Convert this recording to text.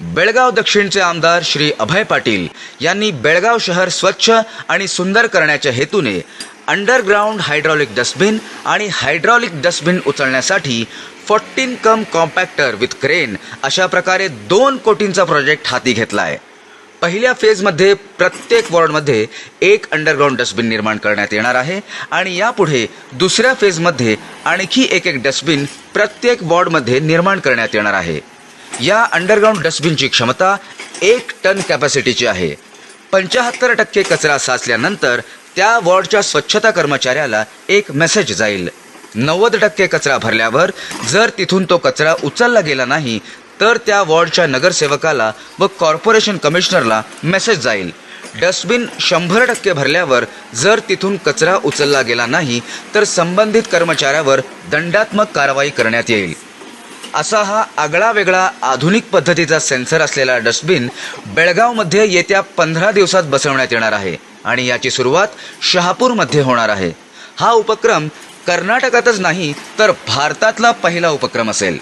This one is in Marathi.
बेळगाव दक्षिणचे आमदार श्री अभय पाटील यांनी बेळगाव शहर स्वच्छ आणि सुंदर करण्याच्या हेतूने अंडरग्राऊंड हायड्रॉलिक डस्टबिन आणि हायड्रॉलिक डस्टबिन उचलण्यासाठी fourteen cum compactor with crane अशा प्रकारे दोन कोटींचा प्रोजेक्ट हाती घेतलाय. पहिल्या फेजमध्ये प्रत्येक वॉर्डमध्ये एक अंडरग्राऊंड डस्टबिन निर्माण करण्यात येणार आहे आणि यापुढे दुसऱ्या फेजमध्ये आणखी एक एक डस्टबिन प्रत्येक वॉर्डमध्ये निर्माण करण्यात येणार आहे. या अंडरग्राऊंड डस्टबिनची क्षमता एक टन कॅपॅसिटीची आहे. पंचाहत्तर टक्के कचरा साचल्यानंतर त्या वॉर्डच्या स्वच्छता कर्मचाऱ्याला एक मेसेज जाईल. नव्वद टक्के कचरा भरल्यावर जर तिथून तो कचरा उचलला गेला नाही तर त्या वॉर्डच्या नगरसेवकाला व कॉर्पोरेशन कमिशनरला मेसेज जाईल. डस्टबिन शंभर टक्के भरल्यावर जर तिथून कचरा उचलला गेला नाही तर संबंधित कर्मचाऱ्यावर दंडात्मक कारवाई करण्यात येईल. असा हा आगळा वेगळा आधुनिक पद्धतीचा सेन्सर असलेला डस्टबिन बेळगावमध्ये येत्या पंधरा दिवसात बसवण्यात येणार आहे आणि याची सुरुवात शहापूरमध्ये होणार आहे. हा उपक्रम कर्नाटकातच नाही तर भारतातला पहिला उपक्रम असेल.